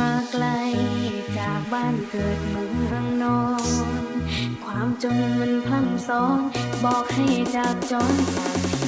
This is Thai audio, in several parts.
มาไกล จากบ้านเกิดเมืองนอน ความจนมันพังซ้อน บอกให้จากจนจาก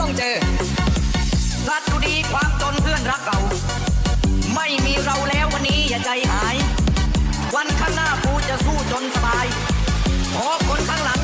ต้องเจอรัดดูดีความจนเพื่อนรักเก่า ไม่มีเราแล้ววันนี้อย่าใจหาย วันข้างหน้ากูจะสู้จนสบายขอคนข้างหลัง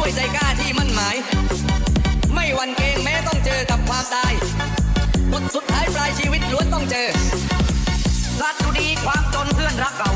ด้วยใจกล้าที่มั่นหมาย ไม่หวั่นเกรงแม้ต้องเจอกับความตายบทสุดท้ายปลายชีวิตล้วนต้องเจอรักดูดีความจนเพื่อนรักเรา